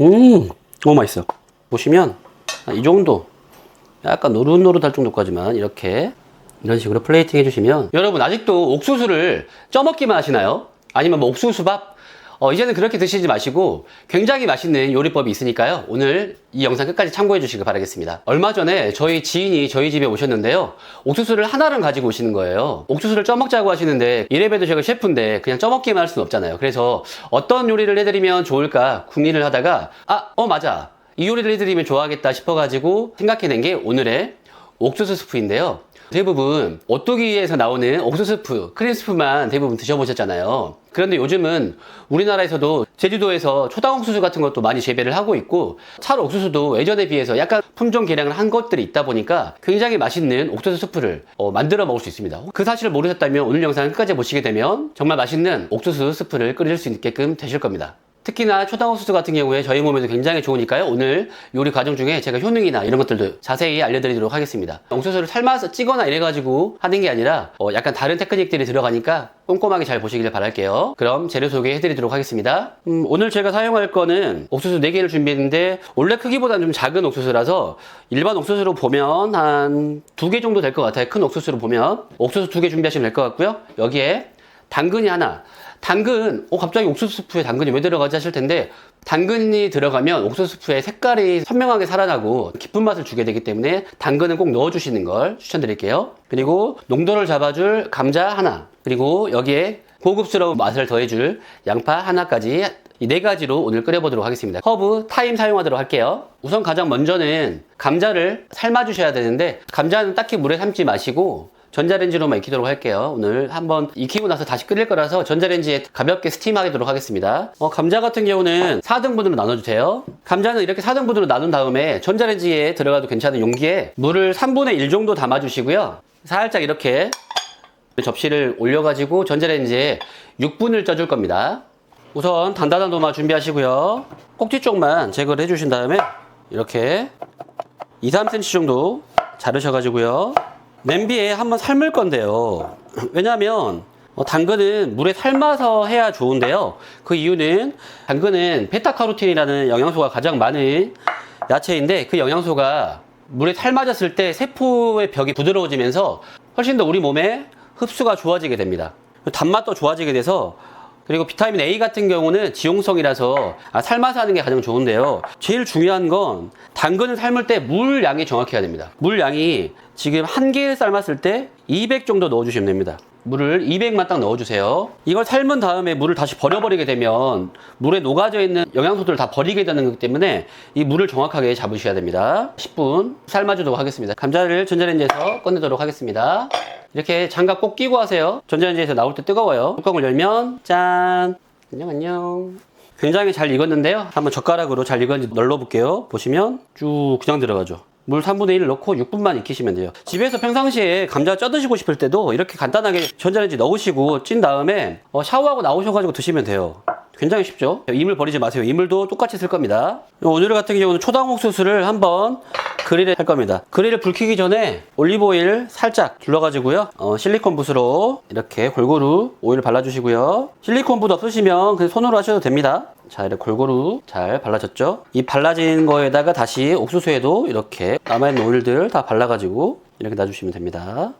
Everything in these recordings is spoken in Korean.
음, 너무 맛있어. 보시면 이 정도 약간 노릇노릇할 정도까지만 이렇게 이런 식으로 플레이팅 해주시면 여러분 아직도 옥수수를 쪄먹기만 하시나요? 아니면 뭐 옥수수밥? 어, 이제는 그렇게 드시지 마시고 굉장히 맛있는 요리법이 있으니까요. 오늘 이 영상 끝까지 참고해 주시길 바라겠습니다. 얼마 전에 저희 지인이 저희 집에 오셨는데요. 옥수수를 하나를 가지고 오시는 거예요. 옥수수를 쪄먹자고 하시는데 이래봬도 제가 셰프인데 그냥 쪄먹기만 할 수는 없잖아요. 그래서 어떤 요리를 해드리면 좋을까 궁리를 하다가 아, 어 맞아. 이 요리를 해드리면 좋아하겠다 싶어가지고 생각해낸 게 오늘의 옥수수 스프인데요. 대부분 오뚜기에서 나오는 옥수수 스프, 크림 스프만 대부분 드셔보셨잖아요. 그런데 요즘은 우리나라에서도 제주도에서 초당 옥수수 같은 것도 많이 재배를 하고 있고 찰 옥수수도 예전에 비해서 약간 품종 개량을 한 것들이 있다 보니까 굉장히 맛있는 옥수수 스프를 어, 만들어 먹을 수 있습니다. 그 사실을 모르셨다면 오늘 영상 끝까지 보시게 되면 정말 맛있는 옥수수 스프를 끓일 수 있게끔 되실 겁니다. 특히나 초당옥수수 같은 경우에 저희 몸에도 굉장히 좋으니까요. 오늘 요리 과정 중에 제가 효능이나 이런 것들도 자세히 알려드리도록 하겠습니다. 옥수수를 삶아서 찌거나 이래가지고 하는 게 아니라 어, 약간 다른 테크닉들이 들어가니까 꼼꼼하게 잘 보시길 바랄게요. 그럼 재료 소개해드리도록 하겠습니다. 음, 오늘 제가 사용할 거는 옥수수 4개를 준비했는데 원래 크기보다는 좀 작은 옥수수라서 일반 옥수수로 보면 한 2개 정도 될 것 같아요. 큰 옥수수로 보면 옥수수 2개 준비하시면 될 것 같고요. 여기에 당근이 하나 당근, 어, 갑자기 옥수수 스프에 당근이 왜 들어가지 하실 텐데, 당근이 들어가면 옥수수 스프의 색깔이 선명하게 살아나고 깊은 맛을 주게 되기 때문에 당근은 꼭 넣어주시는 걸 추천드릴게요. 그리고 농도를 잡아줄 감자 하나, 그리고 여기에 고급스러운 맛을 더해줄 양파 하나까지 이 네 가지로 오늘 끓여보도록 하겠습니다. 허브, 타임 사용하도록 할게요. 우선 가장 먼저는 감자를 삶아주셔야 되는데, 감자는 딱히 물에 삶지 마시고, 전자레인지로만 익히도록 할게요. 오늘 한번 익히고 나서 다시 끓일 거라서 전자레인지에 가볍게 스팀하도록 하겠습니다. 어, 감자 같은 경우는 4등분으로 나눠주세요. 감자는 이렇게 4등분으로 나눈 다음에 전자레인지에 들어가도 괜찮은 용기에 물을 3분의 1 정도 담아주시고요. 살짝 이렇게 접시를 올려가지고 전자레인지에 6분을 쪄줄 겁니다. 우선 단단한 도마 준비하시고요. 꼭지 쪽만 제거를 해주신 다음에 이렇게 2, 3cm 정도 자르셔가지고요. 냄비에 한번 삶을 건데요. 왜냐하면 어, 당근은 물에 삶아서 해야 좋은데요. 그 이유는 당근은 베타카로틴이라는 영양소가 가장 많은 야채인데 그 영양소가 물에 삶아졌을 때 세포의 벽이 부드러워지면서 훨씬 더 우리 몸에 흡수가 좋아지게 됩니다. 단맛도 좋아지게 돼서 그리고 비타민 A 같은 경우는 지용성이라서 아, 삶아서 하는 게 가장 좋은데요. 제일 중요한 건 당근을 삶을 때 물 양이 정확해야 됩니다. 물 양이 지금 한 개를 삶았을 때 200 정도 넣어주시면 됩니다. 물을 200만 딱 넣어주세요. 이걸 삶은 다음에 물을 다시 버려버리게 되면 물에 녹아져 있는 영양소들을 다 버리게 되는 거기 때문에 이 물을 정확하게 잡으셔야 됩니다. 10분 삶아주도록 하겠습니다. 감자를 전자레인지에서 꺼내도록 하겠습니다. 이렇게 장갑 꼭 끼고 하세요. 전자레인지에서 나올 때 뜨거워요. 뚜껑을 열면 짠. 안녕 안녕. 굉장히 잘 익었는데요. 한번 젓가락으로 잘 익었는지 널러볼게요. 보시면 쭉 그냥 들어가죠. 물 3분의 1을 넣고 6분만 익히시면 돼요. 집에서 평상시에 감자 쪄 드시고 싶을 때도 이렇게 간단하게 전자레인지 넣으시고 찐 다음에 어, 샤워하고 나오셔가지고 드시면 돼요. 굉장히 쉽죠? 이물 버리지 마세요. 이물도 똑같이 쓸 겁니다. 오늘 같은 경우는 초당 옥 수수를 한번 그릴에 할 겁니다. 그릴을 불 켜기 전에 올리브오일 살짝 둘러가지고요. 어, 실리콘 붓으로 이렇게 골고루 오일 발라주시고요. 실리콘 붓 없으시면 그냥 손으로 하셔도 됩니다. 자, 이렇게 골고루 잘 발라졌죠? 이 발라진 거에다가 다시 옥수수에도 이렇게 남아있는 오일들 다 발라가지고 이렇게 놔주시면 됩니다.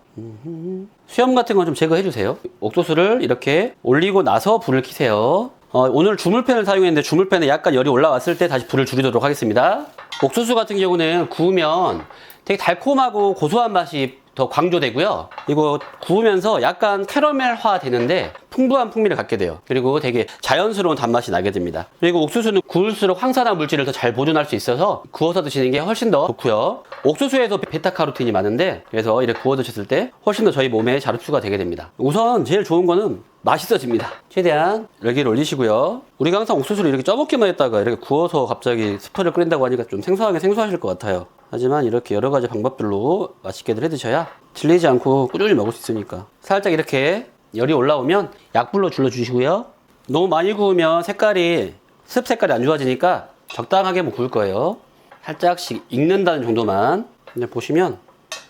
수염 같은 건 좀 제거해 주세요. 옥수수를 이렇게 올리고 나서 불을 켜세요. 어, 오늘 주물팬을 사용했는데 주물팬에 약간 열이 올라왔을 때 다시 불을 줄이도록 하겠습니다. 옥수수 같은 경우는 구우면 되게 달콤하고 고소한 맛이 더 강조되고요. 이거 구우면서 약간 캐러멜화 되는데 풍부한 풍미를 갖게 돼요. 그리고 되게 자연스러운 단맛이 나게 됩니다. 그리고 옥수수는 구울수록 황산화 물질을 더 잘 보존할 수 있어서 구워서 드시는 게 훨씬 더 좋고요. 옥수수에도 베타카로틴이 많은데 그래서 이렇게 구워 드셨을 때 훨씬 더 저희 몸에 잘 흡수가 되게 됩니다. 우선 제일 좋은 거는 맛있어집니다. 최대한 여기를 올리시고요. 우리가 항상 옥수수를 이렇게 쪄먹기만 했다가 이렇게 구워서 갑자기 스프를 끓인다고 하니까 좀 생소하게 생소하실 것 같아요. 하지만 이렇게 여러 가지 방법들로 맛있게들 해 드셔야 질리지 않고 꾸준히 먹을 수 있으니까. 살짝 이렇게 열이 올라오면 약불로 줄여 주시고요. 너무 많이 구우면 색깔이 습 색깔이 안 좋아지니까 적당하게 뭐 구울 거예요. 살짝씩 익는다는 정도만. 이제 보시면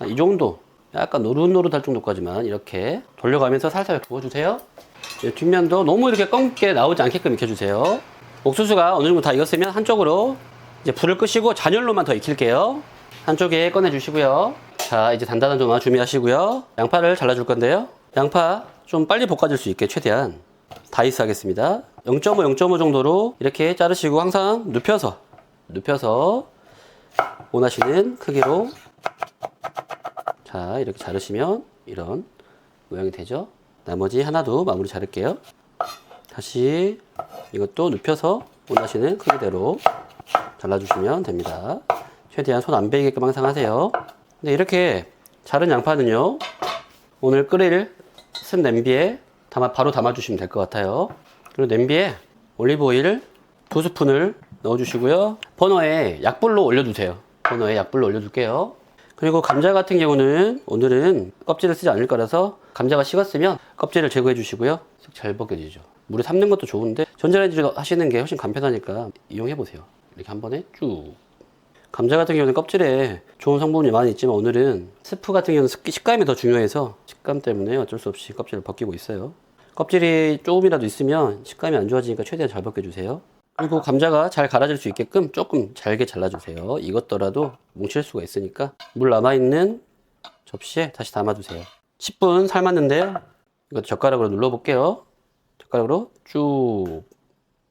이 정도 약간 노릇노릇할 정도까지만 이렇게 돌려가면서 살살 구워주세요. 이제 뒷면도 너무 이렇게 검게 나오지 않게끔 익혀주세요. 옥수수가 어느 정도 다 익었으면 한쪽으로 이제 불을 끄시고 잔열로만 더 익힐게요. 한쪽에 꺼내 주시고요. 자, 이제 단단한 도마 준비하시고요. 양파를 잘라줄 건데요. 양파 좀 빨리 볶아질 수 있게 최대한 다이스 하겠습니다. 0.5, 0.5 정도로 이렇게 자르시고 항상 눕혀서 눕혀서 원하시는 크기로 자 이렇게 자르시면 이런 모양이 되죠. 나머지 하나도 마무리 자를게요. 다시 이것도 눕혀서 원하시는 크기대로 잘라주시면 됩니다. 최대한 손 안 베이게끔 항상 하세요. 근데 이렇게 자른 양파는요, 오늘 끓일 쓴 냄비에 담아, 바로 담아주시면 될 것 같아요. 그리고 냄비에 올리브 오일 두 스푼을 넣어주시고요. 버너에 약불로 올려두세요. 버너에 약불로 올려둘게요. 그리고 감자 같은 경우는 오늘은 껍질을 쓰지 않을 거라서 감자가 식었으면 껍질을 제거해 주시고요. 쓱잘 벗겨지죠. 물에 삶는 것도 좋은데 전자레인지로 하시는 게 훨씬 간편하니까 이용해 보세요. 이렇게 한 번에 쭉. 감자 같은 경우는 껍질에 좋은 성분이 많이 있지만 오늘은 스프 같은 경우는 식감이 더 중요해서 식감 때문에 어쩔 수 없이 껍질을 벗기고 있어요. 껍질이 조금이라도 있으면 식감이 안 좋아지니까 최대한 잘 벗겨주세요. 그리고 감자가 잘 갈아질 수 있게끔 조금 잘게 잘라주세요. 익었더라도 뭉칠 수가 있으니까 물 남아있는 접시에 다시 담아두세요. 10분 삶았는데요. 이것도 젓가락으로 눌러볼게요. 젓가락으로 쭉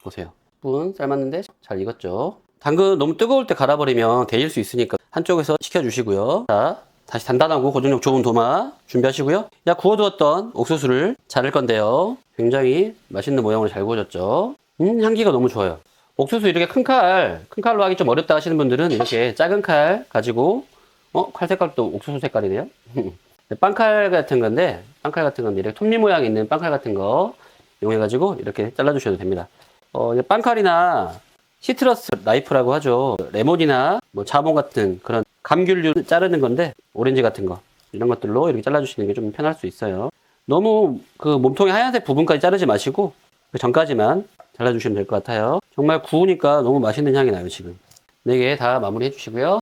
보세요. 10분 삶았는데 잘 익었죠. 당근 너무 뜨거울 때 갈아버리면 데일 수 있으니까 한쪽에서 식혀주시고요. 자, 다시 단단하고 고정력 좋은 도마 준비하시고요. 야 구워두었던 옥수수를 자를 건데요. 굉장히 맛있는 모양으로 잘 구워졌죠. 음, 향기가 너무 좋아요. 옥수수 이렇게 큰 칼, 큰 칼로 하기 좀 어렵다 하시는 분들은 이렇게 작은 칼 가지고, 어, 칼 색깔도 옥수수 색깔이네요. 빵칼 같은 건데, 빵칼 같은 건데, 이렇게 톱니 모양 있는 빵칼 같은 거 이용해가지고 이렇게 잘라주셔도 됩니다. 어, 빵칼이나 시트러스 나이프라고 하죠. 레몬이나 뭐 자몽 같은 그런 감귤류 자르는 건데, 오렌지 같은 거. 이런 것들로 이렇게 잘라주시는 게 좀 편할 수 있어요. 너무 그 몸통의 하얀색 부분까지 자르지 마시고, 그 전까지만 잘라주시면 될 것 같아요. 정말 구우니까 너무 맛있는 향이 나요, 지금. 네개다 마무리 해주시고요.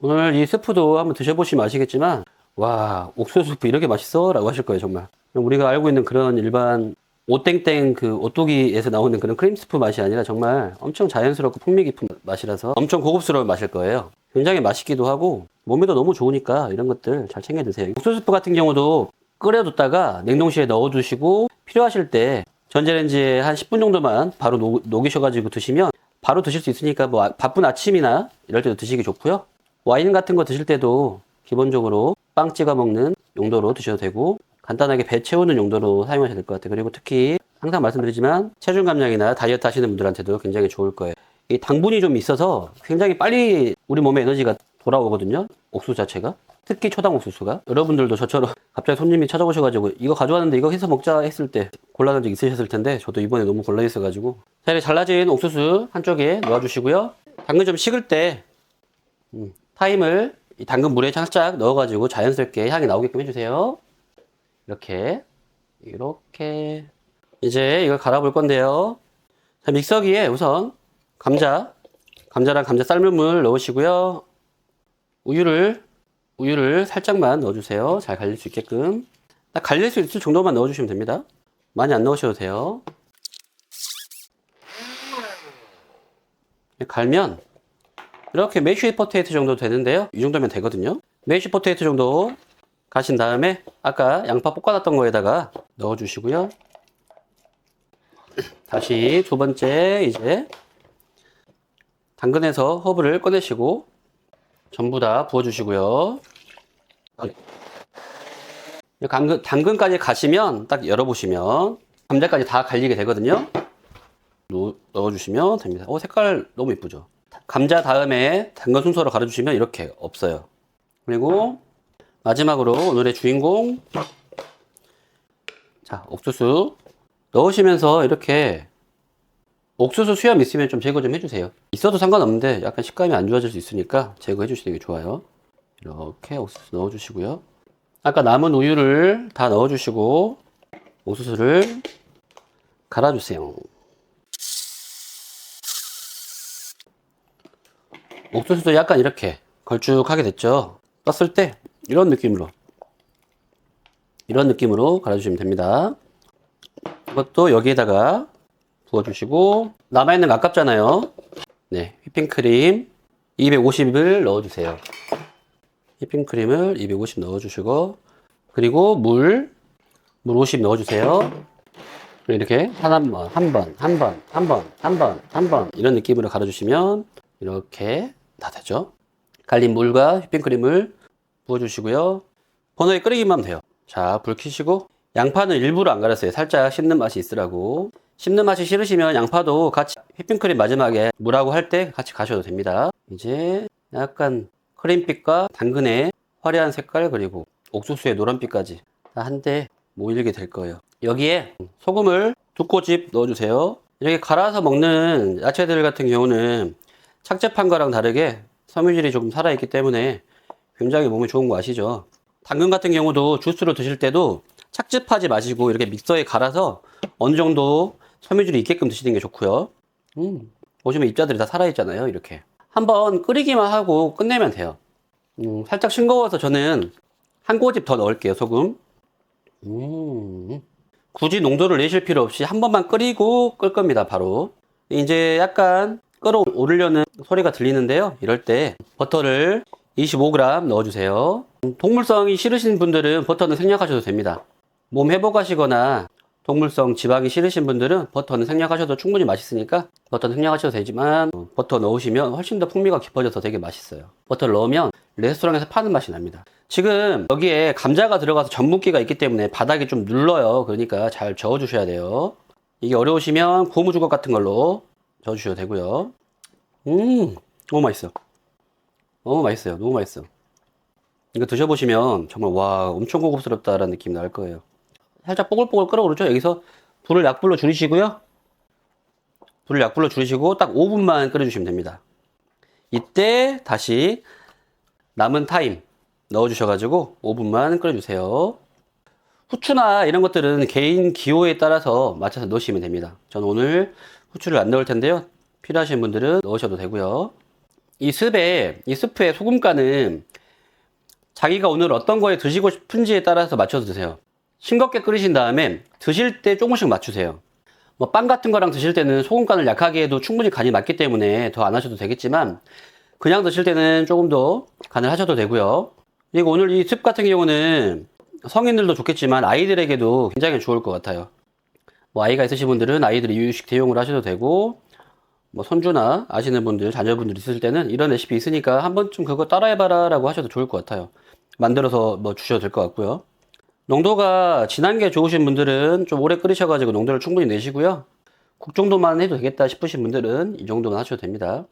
오늘 이 스프도 한번 드셔보시면 아시겠지만, 와, 옥수수 스프 이렇게 맛있어? 라고 하실 거예요, 정말. 우리가 알고 있는 그런 일반 오땡땡 그 오뚜기에서 나오는 그런 크림 스프 맛이 아니라 정말 엄청 자연스럽고 풍미 깊은 맛이라서 엄청 고급스러운 맛일 거예요. 굉장히 맛있기도 하고 몸에도 너무 좋으니까 이런 것들 잘 챙겨 드세요. 옥수수 스프 같은 경우도 끓여뒀다가 냉동실에 넣어두시고 필요하실 때 전자레인지에 한 10분 정도만 바로 녹, 녹이셔가지고 드시면 바로 드실 수 있으니까 뭐 아- 바쁜 아침이나 이럴 때도 드시기 좋고요. 와인 같은 거 드실 때도 기본적으로 빵 찍어 먹는 용도로 드셔도 되고 간단하게 배 채우는 용도로 사용하셔야 될 것 같아요. 그리고 특히 항상 말씀드리지만 체중 감량이나 다이어트 하시는 분들한테도 굉장히 좋을 거예요. 이 당분이 좀 있어서 굉장히 빨리 우리 몸에 에너지가 돌아오거든요. 옥수수 자체가. 특히 초당 옥수수가. 여러분들도 저처럼 갑자기 손님이 찾아오셔가지고 이거 가져왔는데 이거 해서 먹자 했을 때 곤란한 적 있으셨을 텐데 저도 이번에 너무 곤란했어가지고 자, 이렇게 잘라진 옥수수 한쪽에 넣어주시고요. 당근 좀 식을 때 음, 타임을 이 당근 물에 살짝 넣어가지고 자연스럽게 향이 나오게끔 해주세요. 이렇게 이렇게 이제 이걸 갈아 볼 건데요. 자, 믹서기에 우선 감자 감자랑 감자 삶은 물 넣으시고요. 우유를 우유를 살짝만 넣어주세요. 잘 갈릴 수 있게끔 딱 갈릴 수 있을 정도만 넣어주시면 됩니다. 많이 안 넣으셔도 돼요. 갈면 이렇게 메쉬 포테이토 정도 되는데요. 이 정도면 되거든요. 메쉬 포테이토 정도 가신 다음에 아까 양파 볶아놨던 거에다가 넣어주시고요. 다시 두 번째 이제 당근에서 허브를 꺼내시고 전부 다 부어주시고요. 당근, 당근까지 가시면 딱 열어보시면 감자까지 다 갈리게 되거든요. 넣- 넣어주시면 됩니다. 오, 색깔 너무 이쁘죠? 감자 다음에 당근 순서로 가려주시면 이렇게 없어요. 그리고 마지막으로 오늘의 주인공 자 옥수수 넣으시면서 이렇게 옥수수 수염 있으면 좀 제거 좀 해주세요. 있어도 상관없는데 약간 식감이 안 좋아질 수 있으니까 제거해 주시는 게 좋아요. 이렇게 옥수수 넣어주시고요. 아까 남은 우유를 다 넣어주시고 옥수수를 갈아주세요. 옥수수도 약간 이렇게 걸쭉하게 됐죠. 떴을 때 이런 느낌으로 이런 느낌으로 갈아주시면 됩니다. 이것도 여기에다가 부어주시고 남아있는 거 아깝잖아요. 네, 휘핑크림 250을 넣어주세요. 휘핑크림을 250 넣어주시고 그리고 물, 물 50 넣어주세요. 이렇게 한 번, 한 번, 한 번, 한 번, 한 번, 한 번 이런 느낌으로 갈아주시면 이렇게 다 되죠. 갈린 물과 휘핑크림을 부어주시고요. 버너에 끓이기만 하면 돼요. 자, 불 켜시고 양파는 일부러 안 갈았어요. 살짝 씹는 맛이 있으라고. 씹는 맛이 싫으시면 양파도 같이 휘핑크림 마지막에 물하고 할 때 같이 가셔도 됩니다. 이제 약간 크림빛과 당근의 화려한 색깔 그리고 옥수수의 노란빛까지 다 한데 모이게 될 거예요. 여기에 소금을 두 꼬집 넣어주세요. 이렇게 갈아서 먹는 야채들 같은 경우는 착즙한 거랑 다르게 섬유질이 조금 살아있기 때문에 굉장히 몸에 좋은 거 아시죠? 당근 같은 경우도 주스로 드실 때도 착즙하지 마시고 이렇게 믹서에 갈아서 어느 정도 섬유질이 있게끔 드시는 게 좋고요. 음, 보시면 입자들이 다 살아있잖아요. 이렇게. 한번 끓이기만 하고 끝내면 돼요. 음, 살짝 싱거워서 저는 한 꼬집 더 넣을게요. 소금. 음, 굳이 농도를 내실 필요 없이 한 번만 끓이고 끌 겁니다. 바로. 이제 약간 끓어오르려는 소리가 들리는데요. 이럴 때 버터를 25g 넣어주세요. 동물성이 싫으신 분들은 버터는 생략하셔도 됩니다. 몸 회복하시거나 동물성 지방이 싫으신 분들은 버터는 생략하셔도 충분히 맛있으니까 버터는 생략하셔도 되지만 어, 버터 넣으시면 훨씬 더 풍미가 깊어져서 되게 맛있어요. 버터를 넣으면 레스토랑에서 파는 맛이 납니다. 지금 여기에 감자가 들어가서 전분기가 있기 때문에 바닥이 좀 눌러요. 그러니까 잘 저어 주셔야 돼요. 이게 어려우시면 고무주걱 같은 걸로 저어 주셔도 되고요. 음, 너무 맛있어. 너무 맛있어요. 너무 맛있어. 이거 드셔보시면 정말 와 엄청 고급스럽다라는 느낌이 날 거예요. 살짝 뽀글뽀글 끓어오르죠. 여기서 불을 약불로 줄이시고요. 불을 약불로 줄이시고 딱 5분만 끓여주시면 됩니다. 이때 다시 남은 타임 넣어주셔가지고 5분만 끓여주세요. 후추나 이런 것들은 개인 기호에 따라서 맞춰서 넣으시면 됩니다. 저는 오늘 후추를 안 넣을 텐데요. 필요하신 분들은 넣으셔도 되고요. 이 습에, 이 스프의 소금가는 자기가 오늘 어떤 거에 드시고 싶은지에 따라서 맞춰서 드세요. 싱겁게 끓이신 다음에 드실 때 조금씩 맞추세요. 뭐 빵 같은 거랑 드실 때는 소금 간을 약하게 해도 충분히 간이 맞기 때문에 더 안 하셔도 되겠지만 그냥 드실 때는 조금 더 간을 하셔도 되고요. 그리고 오늘 이 습 같은 경우는 성인들도 좋겠지만 아이들에게도 굉장히 좋을 것 같아요. 뭐 아이가 있으신 분들은 아이들이 이유식 대용으로 하셔도 되고 뭐 손주나 아시는 분들 자녀분들 있을 때는 이런 레시피 있으니까 한 번쯤 그거 따라해봐라 라고 하셔도 좋을 것 같아요. 만들어서 뭐 주셔도 될 것 같고요. 농도가 진한 게 좋으신 분들은 좀 오래 끓이셔가지고 농도를 충분히 내시고요. 국 정도만 해도 되겠다 싶으신 분들은 이 정도만 하셔도 됩니다.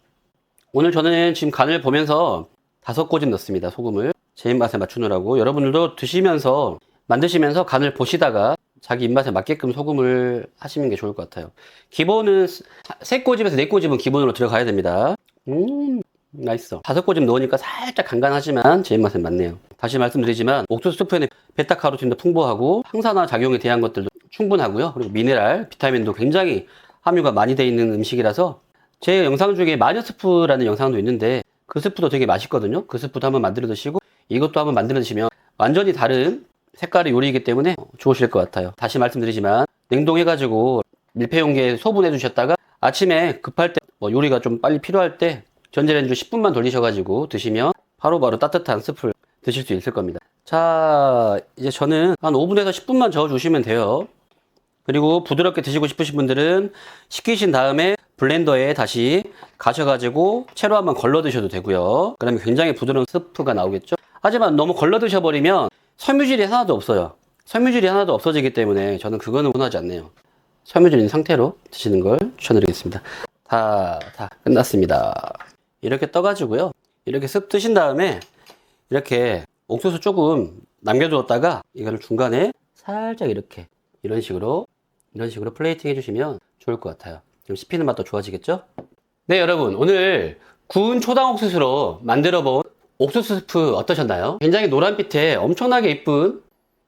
오늘 저는 지금 간을 보면서 다섯 꼬집 넣습니다. 소금을 제 입맛에 맞추느라고 여러분들도 드시면서 만드시면서 간을 보시다가 자기 입맛에 맞게끔 소금을 하시는 게 좋을 것 같아요. 기본은 세 꼬집에서 네 꼬집은 기본으로 들어가야 됩니다. 음, 맛있어. 다섯 꼬집 넣으니까 살짝 간간하지만 제 입맛에 맞네요. 다시 말씀드리지만 옥수수 스프에는 베타카로틴도 풍부하고 항산화 작용에 대한 것들도 충분하고요. 그리고 미네랄, 비타민도 굉장히 함유가 많이 되어 있는 음식이라서 제 영상 중에 마녀 스프라는 영상도 있는데 그 스프도 되게 맛있거든요. 그 스프도 한번 만들어 드시고 이것도 한번 만들어 드시면 완전히 다른 색깔의 요리이기 때문에 좋으실 것 같아요. 다시 말씀드리지만 냉동해 가지고 밀폐용기에 소분해 두셨다가 아침에 급할 때 뭐 요리가 좀 빨리 필요할 때 전자레인지로 10분만 돌리셔가지고 드시면 바로 바로 따뜻한 스프를 드실 수 있을 겁니다. 자, 이제 저는 한 5분에서 10분만 저어주시면 돼요. 그리고 부드럽게 드시고 싶으신 분들은 식히신 다음에 블렌더에 다시 가셔가지고 채로 한번 걸러 드셔도 되고요. 그러면 굉장히 부드러운 스프가 나오겠죠. 하지만 너무 걸러 드셔버리면 섬유질이 하나도 없어요. 섬유질이 하나도 없어지기 때문에 저는 그거는 원하지 않네요. 섬유질 있는 상태로 드시는 걸 추천드리겠습니다. 다, 다 끝났습니다. 이렇게 떠가지고요. 이렇게 쓱 드신 다음에 이렇게 옥수수 조금 남겨두었다가 이거를 중간에 살짝 이렇게 이런 식으로 이런 식으로 플레이팅 해주시면 좋을 것 같아요. 좀 씹히는 맛도 좋아지겠죠? 네 여러분 오늘 구운 초당 옥수수로 만들어 본 옥수수 스프 어떠셨나요? 굉장히 노란빛에 엄청나게 이쁜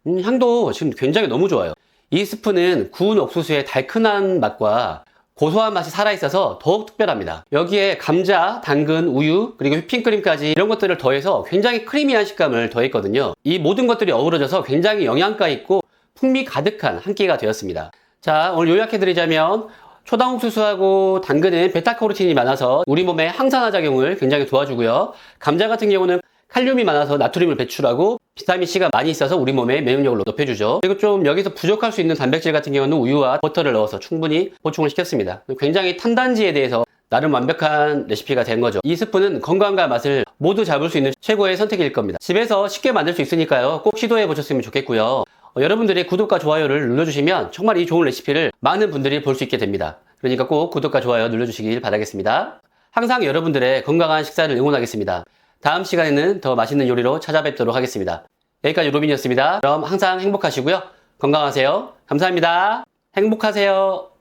음, 향도 지금 굉장히 너무 좋아요. 이 스프는 구운 옥수수의 달큰한 맛과 고소한 맛이 살아있어서 더욱 특별합니다. 여기에 감자, 당근, 우유, 그리고 휘핑크림까지 이런 것들을 더해서 굉장히 크리미한 식감을 더했거든요. 이 모든 것들이 어우러져서 굉장히 영양가 있고 풍미 가득한 한 끼가 되었습니다. 자, 오늘 요약해드리자면 초당 옥수수하고 당근은 베타카로틴이 많아서 우리 몸의 항산화 작용을 굉장히 도와주고요. 감자 같은 경우는 칼륨이 많아서 나트륨을 배출하고 비타민 C가 많이 있어서 우리 몸의 면역력을 높여주죠. 그리고 좀 여기서 부족할 수 있는 단백질 같은 경우는 우유와 버터를 넣어서 충분히 보충을 시켰습니다. 굉장히 탄단지에 대해서 나름 완벽한 레시피가 된 거죠. 이 스프는 건강과 맛을 모두 잡을 수 있는 최고의 선택일 겁니다. 집에서 쉽게 만들 수 있으니까요. 꼭 시도해 보셨으면 좋겠고요. 어, 여러분들의 구독과 좋아요를 눌러주시면 정말 이 좋은 레시피를 많은 분들이 볼 수 있게 됩니다. 그러니까 꼭 구독과 좋아요 눌러주시길 바라겠습니다. 항상 여러분들의 건강한 식사를 응원하겠습니다. 다음 시간에는 더 맛있는 요리로 찾아뵙도록 하겠습니다. 여기까지 로빈이었습니다. 그럼 항상 행복하시고요. 건강하세요. 감사합니다. 행복하세요.